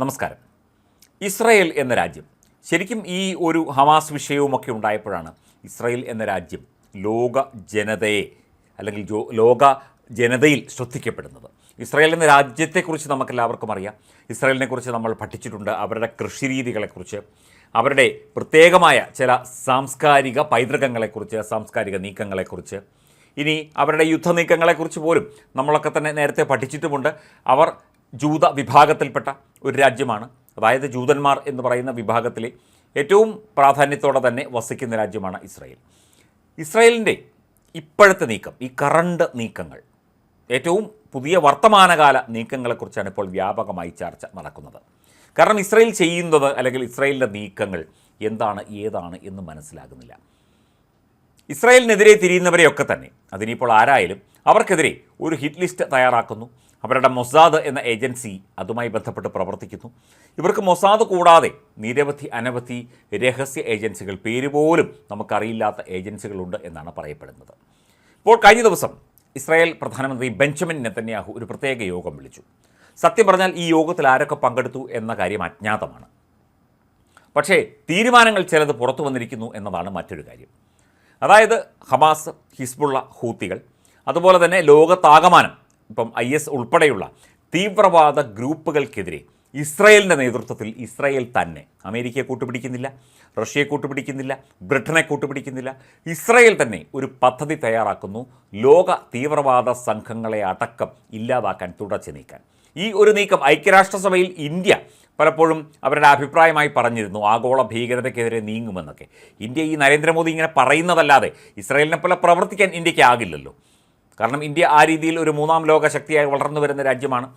നമസ്കാരം. ഇസ്രയേൽ എന്ന രാജ്യം ശരിക്കും ഈ ഒരു ഹമാസ് വിഷയവുമൊക്കെ ഉണ്ടായപ്പോഴാണ് ഇസ്രയേൽ എന്ന രാജ്യം ലോക ജനതയെ അല്ലെങ്കിൽ ലോക ജനതയിൽ ശ്രദ്ധിക്കപ്പെടുന്നത്. ഇസ്രായേൽ എന്ന രാജ്യത്തെക്കുറിച്ച് നമുക്കെല്ലാവർക്കും അറിയാം. ഇസ്രായേലിനെക്കുറിച്ച് നമ്മൾ പഠിച്ചിട്ടുണ്ട്. അവരുടെ കൃഷിരീതികളെക്കുറിച്ച് അവരുടെ പ്രത്യേകമായ ചില സാംസ്കാരിക പൈതൃകങ്ങളെക്കുറിച്ച് സാംസ്കാരിക നീക്കങ്ങളെക്കുറിച്ച്. ഇനി അവരുടെ യുദ്ധനീക്കങ്ങളെക്കുറിച്ച് പോലും നമ്മളൊക്കെ തന്നെ നേരത്തെ പഠിച്ചിട്ടുമുണ്ട്. അവർ ജൂത വിഭാഗത്തിൽപ്പെട്ട ഒരു രാജ്യമാണ്. അതായത് ജൂതന്മാർ എന്ന് പറയുന്ന വിഭാഗത്തിലെ ഏറ്റവും പ്രാധാന്യത്തോടെ തന്നെ വസിക്കുന്ന രാജ്യമാണ് ഇസ്രായേൽ. ഇസ്രായേലിന്റെ ഇപ്പോഴത്തെ നീക്കം ഈ കറണ്ട് നീക്കങ്ങൾ ഏറ്റവും പുതിയ വർത്തമാനകാല നീക്കങ്ങളെക്കുറിച്ചാണ് ഇപ്പോൾ വ്യാപകമായി ചർച്ച നടക്കുന്നത്. കാരണം ഇസ്രായേൽ ചെയ്യുന്നത് അല്ലെങ്കിൽ ഇസ്രായേലിന്റെ നീക്കങ്ങൾ എന്താണ് ഏതാണ് എന്ന് മനസ്സിലാകുന്നില്ല. ഇസ്രായേലിനെതിരെ തിരിയുന്നവരെയൊക്കെ തന്നെ അതിനിപ്പോൾ ആരായാലും അവർക്കെതിരെ ഒരു ഹിറ്റ് ലിസ്റ്റ് തയ്യാറാക്കുന്നു. അവരുടെ മൊസാദ് എന്ന ഏജൻസി അതുമായി ബന്ധപ്പെട്ട് പ്രവർത്തിക്കുന്നു. ഇവർക്ക് മൊസാദ് കൂടാതെ നിരവധി അനവധി രഹസ്യ ഏജൻസികൾ പേര് പോലും നമുക്കറിയില്ലാത്ത ഏജൻസികളുണ്ട് എന്നാണ് പറയപ്പെടുന്നത്. ഇപ്പോൾ കഴിഞ്ഞ ദിവസം ഇസ്രായേൽ പ്രധാനമന്ത്രി ബെഞ്ചമിൻ നെത്തന്യാഹു ഒരു പ്രത്യേക യോഗം വിളിച്ചു. സത്യം പറഞ്ഞാൽ ഈ യോഗത്തിൽ ആരൊക്കെ പങ്കെടുത്തു എന്ന കാര്യം അജ്ഞാതമാണ്. പക്ഷേ തീരുമാനങ്ങൾ ചിലത് പുറത്തു വന്നിരിക്കുന്നു എന്നതാണ് മറ്റൊരു കാര്യം. അതായത് ഹമാസ് ഹിസ്ബുള്ള ഹൂത്തികൾ അതുപോലെ തന്നെ ലോകത്താകമാനം ഇപ്പം ഐ എസ് ഉൾപ്പെടെയുള്ള തീവ്രവാദ ഗ്രൂപ്പുകൾക്കെതിരെ ഇസ്രായേലിന്റെ നേതൃത്വത്തിൽ ഇസ്രായേൽ തന്നെ അമേരിക്കയെ കൂട്ടുപിടിക്കുന്നില്ല റഷ്യയെ കൂട്ടുപിടിക്കുന്നില്ല ബ്രിട്ടനെ കൂട്ടുപിടിക്കുന്നില്ല ഇസ്രായേൽ തന്നെ ഒരു പദ്ധതി തയ്യാറാക്കുന്നു ലോക തീവ്രവാദ സംഘങ്ങളെ അടക്കം ഇല്ലാതാക്കാൻ തുടച്ചു നീക്കാൻ. ഈ ഒരു നീക്കം ഐക്യരാഷ്ട്രസഭയിൽ ഇന്ത്യ പലപ്പോഴും അവരുടെ അഭിപ്രായമായി പറഞ്ഞിരുന്നു ആഗോള ഭീകരതയ്ക്കെതിരെ നീങ്ങുമെന്നൊക്കെ. ഇന്ത്യ ഈ നരേന്ദ്രമോദി ഇങ്ങനെ പറയുന്നതല്ലാതെ ഇസ്രായേലിനെ പോലെ പ്രവർത്തിക്കാൻ ഇന്ത്യയ്ക്ക് ആകില്ലല്ലോ. കാരണം ഇന്ത്യ ആ രീതിയിൽ ഒരു മൂന്നാം ലോക ശക്തിയായി വളർന്നു വരുന്ന രാജ്യമാണ്.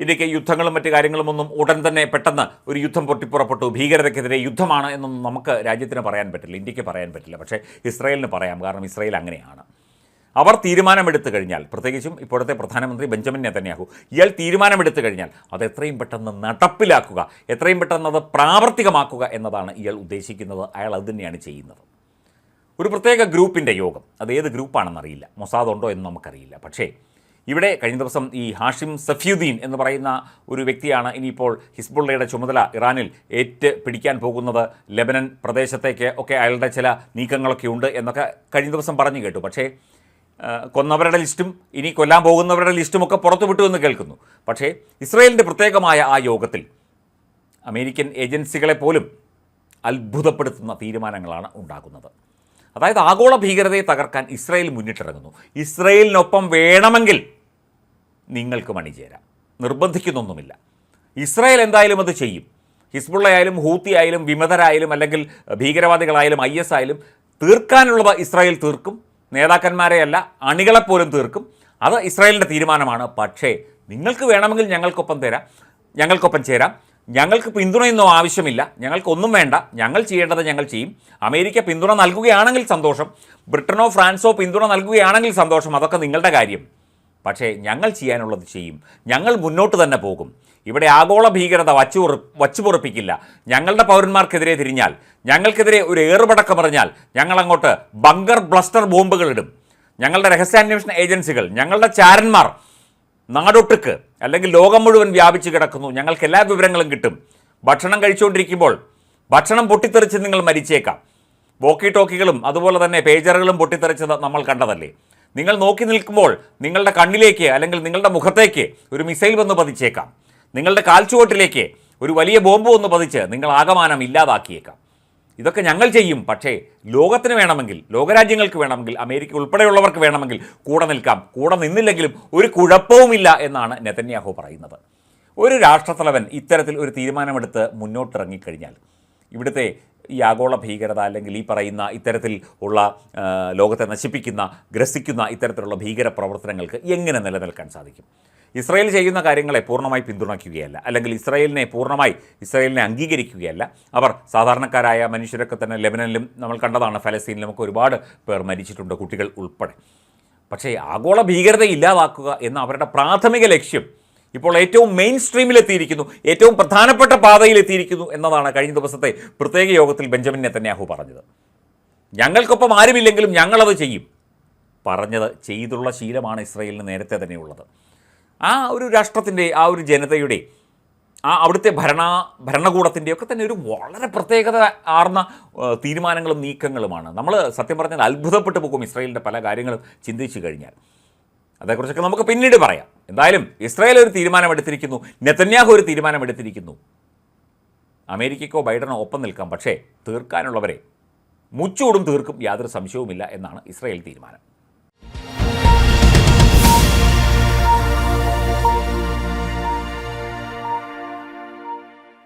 ഇന്ത്യയ്ക്ക് യുദ്ധങ്ങളും മറ്റു കാര്യങ്ങളും ഒന്നും ഉടൻ തന്നെ പെട്ടെന്ന് ഒരു യുദ്ധം പൊട്ടിപ്പുറപ്പെട്ടു. ഭീകരതയ്ക്കെതിരെ യുദ്ധമാണ് എന്നൊന്നും നമുക്ക് രാജ്യത്തിന് പറയാൻ പറ്റില്ല. ഇന്ത്യയ്ക്ക് പറയാൻ പറ്റില്ല. പക്ഷേ ഇസ്രായേലിന് പറയാം. കാരണം ഇസ്രായേൽ അങ്ങനെയാണ്. അവർ തീരുമാനമെടുത്തു കഴിഞ്ഞാൽ പ്രത്യേകിച്ചും ഇപ്പോഴത്തെ പ്രധാനമന്ത്രി ബെഞ്ചമിൻ നെതന്യാഹു ഇയാൾ തീരുമാനമെടുത്തു കഴിഞ്ഞാൽ അത് എത്രയും പെട്ടെന്ന് നടപ്പിലാക്കുക എത്രയും പെട്ടെന്ന് അത് പ്രാവർത്തികമാക്കുക എന്നതാണ് ഇയാൾ ഉദ്ദേശിക്കുന്നത്. അയാൾ അത് തന്നെയാണ് ചെയ്യുന്നത്. ഒരു പ്രത്യേക ഗ്രൂപ്പിന്റെ യോഗം. അത് ഏത് ഗ്രൂപ്പാണെന്നറിയില്ല. മൊസാദ് ഉണ്ടോ എന്ന് നമുക്കറിയില്ല. പക്ഷേ ഇവിടെ കഴിഞ്ഞ ദിവസം ഈ ഹാഷിം സഫ്യുദ്ദീൻ എന്ന് പറയുന്ന ഒരു വ്യക്തിയാണ് ഇനിയിപ്പോൾ ഹിസ്ബുള്ളയുടെ ചുമതല ഇറാനിൽ ഏറ്റ് പിടിക്കാൻ പോകുന്നത്. ലെബനൻ പ്രദേശത്തേക്ക് ഒക്കെ അയാളുടെ ചില നീക്കങ്ങളൊക്കെ ഉണ്ട് എന്നൊക്കെ കഴിഞ്ഞ ദിവസം പറഞ്ഞു കേട്ടു. പക്ഷേ കൊന്നവരുടെ ലിസ്റ്റും ഇനി കൊല്ലാൻ പോകുന്നവരുടെ ലിസ്റ്റുമൊക്കെ പുറത്തു വിട്ടു എന്ന് കേൾക്കുന്നു. പക്ഷേ ഇസ്രയേലിന്റെ പ്രത്യേകമായ ആ യോഗത്തിൽ അമേരിക്കൻ ഏജൻസികളെ പോലും അത്ഭുതപ്പെടുത്തുന്ന തീരുമാനങ്ങളാണ് ഉണ്ടാകുന്നത്. അതായത് ആഗോള ഭീകരതയെ തകർക്കാൻ ഇസ്രായേൽ മുന്നിട്ടിറങ്ങുന്നു. ഇസ്രായേലിനൊപ്പം വേണമെങ്കിൽ നിങ്ങൾക്ക് മണിചേരാം നിർബന്ധിക്കുന്നൊന്നുമില്ല. ഇസ്രായേൽ എന്തായാലും അത് ചെയ്യും. ഹിസ്ബുള്ളയായാലും ഹൂത്തി ആയാലും വിമതരായാലും അല്ലെങ്കിൽ ഭീകരവാദികളായാലും ഐ എസ് ആയാലും തീർക്കാനുള്ളത് ഇസ്രായേൽ തീർക്കും. നേതാക്കന്മാരെയല്ല അണികളെപ്പോലും തീർക്കും. അത് ഇസ്രായേലിന്റെ തീരുമാനമാണ്. പക്ഷേ നിങ്ങൾക്ക് വേണമെങ്കിൽ ഞങ്ങൾക്കൊപ്പം തരാം. ഞങ്ങൾക്കൊപ്പം ചേരാം. ഞങ്ങൾക്ക് പിന്തുണയൊന്നും ആവശ്യമില്ല. ഞങ്ങൾക്കൊന്നും വേണ്ട. ഞങ്ങൾ ചെയ്യേണ്ടത് ഞങ്ങൾ ചെയ്യും. അമേരിക്ക പിന്തുണ നൽകുകയാണെങ്കിൽ സന്തോഷം. ബ്രിട്ടനോ ഫ്രാൻസോ പിന്തുണ നൽകുകയാണെങ്കിൽ സന്തോഷം. അതൊക്കെ നിങ്ങളുടെ കാര്യം. പക്ഷേ ഞങ്ങൾ ചെയ്യാനുള്ളത് ചെയ്യും. ഞങ്ങൾ മുന്നോട്ട് തന്നെ പോകും. ഇവിടെ ആഗോള ഭീകരത വച്ചു വച്ചുപൊറുപ്പിക്കില്ല ഞങ്ങളുടെ പൗരന്മാർക്കെതിരെ തിരിഞ്ഞാൽ ഞങ്ങൾക്കെതിരെ ഒരു ഏറുപടക്കമറിഞ്ഞാൽ ഞങ്ങളങ്ങോട്ട് ബങ്കർ ബ്ലസ്റ്റർ ബോംബുകൾ ഇടും. ഞങ്ങളുടെ രഹസ്യാന്വേഷണ ഏജൻസികൾ ഞങ്ങളുടെ ചാരന്മാർ നാടൊട്ടുക്ക് അല്ലെങ്കിൽ ലോകം മുഴുവൻ വ്യാപിച്ചു കിടക്കുന്നു. ഞങ്ങൾക്ക് എല്ലാ വിവരങ്ങളും കിട്ടും. ഭക്ഷണം കഴിച്ചുകൊണ്ടിരിക്കുമ്പോൾ ഭക്ഷണം പൊട്ടിത്തെറിച്ച് നിങ്ങൾ മരിച്ചേക്കാം. വോക്കി ടോക്കികളും അതുപോലെ തന്നെ പേജറുകളും പൊട്ടിത്തെറിച്ചത് നമ്മൾ കണ്ടതല്ലേ? നിങ്ങൾ നോക്കി നിൽക്കുമ്പോൾ നിങ്ങളുടെ കണ്ണിലേക്ക് അല്ലെങ്കിൽ നിങ്ങളുടെ മുഖത്തേക്ക് ഒരു മിസൈൽ വന്ന് പതിച്ചേക്കാം. നിങ്ങളുടെ കാൽച്ചുവട്ടിലേക്ക് ഒരു വലിയ ബോംബ് വന്ന് പതിച്ച് നിങ്ങൾ ആകമാനം ഇല്ലാതാക്കിയേക്കാം. ഇതൊക്കെ ഞങ്ങൾ ചെയ്യും. പക്ഷേ ലോകത്തിന് വേണമെങ്കിൽ ലോകരാജ്യങ്ങൾക്ക് വേണമെങ്കിൽ അമേരിക്ക ഉൾപ്പെടെയുള്ളവർക്ക് വേണമെങ്കിൽ കൂടെ നിൽക്കാം. കൂടെ നിന്നില്ലെങ്കിലും ഒരു കുഴപ്പവുമില്ല എന്നാണ് നെതന്യാഹു പറയുന്നത്. ഒരു രാഷ്ട്രത്തലവൻ ഇത്തരത്തിൽ ഒരു തീരുമാനമെടുത്ത് മുന്നോട്ടിറങ്ങിക്കഴിഞ്ഞാൽ ഇവിടുത്തെ ഈ ആഗോള ഭീകരത അല്ലെങ്കിൽ ഈ പറയുന്ന ഇത്തരത്തിൽ ഉള്ള ലോകത്തെ നശിപ്പിക്കുന്ന ഗ്രസിക്കുന്ന ഇത്തരത്തിലുള്ള ഭീകര പ്രവർത്തനങ്ങൾക്ക് എങ്ങനെ നിലനിൽക്കാൻ സാധിക്കും? ഇസ്രായേൽ ചെയ്യുന്ന കാര്യങ്ങളെ പൂർണമായി പിന്തുണയ്ക്കുകയല്ല. അല്ലെങ്കിൽ ഇസ്രായേലിനെ പൂർണമായി ഇസ്രായേലിനെ അംഗീകരിക്കുകയല്ല. അവർ സാധാരണക്കാരായ മനുഷ്യരൊക്കെ തന്നെ ലെബനനിലും നമ്മൾ കണ്ടതാണ് ഫലസ്തീനിലും ഒക്കെ ഒരുപാട് പേർ മരിച്ചിട്ടുണ്ട് കുട്ടികൾ ഉൾപ്പെടെ. പക്ഷേ ആഗോള ഭീകരത ഇല്ലാതാക്കുക എന്ന അവരുടെ പ്രാഥമിക ലക്ഷ്യം ഇപ്പോൾ ഏറ്റവും മെയിൻ സ്ട്രീമിലെത്തിയിരിക്കുന്നു ഏറ്റവും പ്രധാനപ്പെട്ട പാതയിലെത്തിയിരിക്കുന്നു എന്നതാണ് കഴിഞ്ഞ ദിവസത്തെ പ്രത്യേക യോഗത്തിൽ ബെഞ്ചമിൻ നെത്തന്യാഹു പറഞ്ഞത്. ഞങ്ങൾക്കൊപ്പം ആരുമില്ലെങ്കിലും ഞങ്ങളത് ചെയ്യും. പറഞ്ഞത് ചെയ്തുള്ള ശീലമാണ് ഇസ്രയേലിന് നേരത്തെ തന്നെ ഉള്ളത്. ആ ഒരു രാഷ്ട്രത്തിന്റെ ആ ഒരു ജനതയുടെ ആ അവിടുത്തെ ഭരണ ഭരണകൂടത്തിന്റെയൊക്കെ തന്നെ ഒരു വളരെ പ്രത്യേകത ആർന്ന തീരുമാനങ്ങളും നീക്കങ്ങളുമാണ്. നമ്മൾ സത്യം പറഞ്ഞാൽ അത്ഭുതപ്പെട്ടു പോകും ഇസ്രായേലിന്റെ പല കാര്യങ്ങളും ചിന്തിച്ചു കഴിഞ്ഞാൽ. അതേക്കുറിച്ചൊക്കെ നമുക്ക് പിന്നീട് പറയാം. എന്തായാലും ഇസ്രായേൽ ഒരു തീരുമാനമെടുത്തിരിക്കുന്നു നെതന്യാഹു ഒരു തീരുമാനമെടുത്തിരിക്കുന്നു. അമേരിക്കയ്ക്കോ ബൈഡനോ ഒപ്പം നിൽക്കാം പക്ഷേ തീർക്കാനുള്ളവരെ മുച്ചൂടും തീർക്കും യാതൊരു സംശയവുമില്ല എന്നാണ് ഇസ്രായേൽ തീരുമാനം.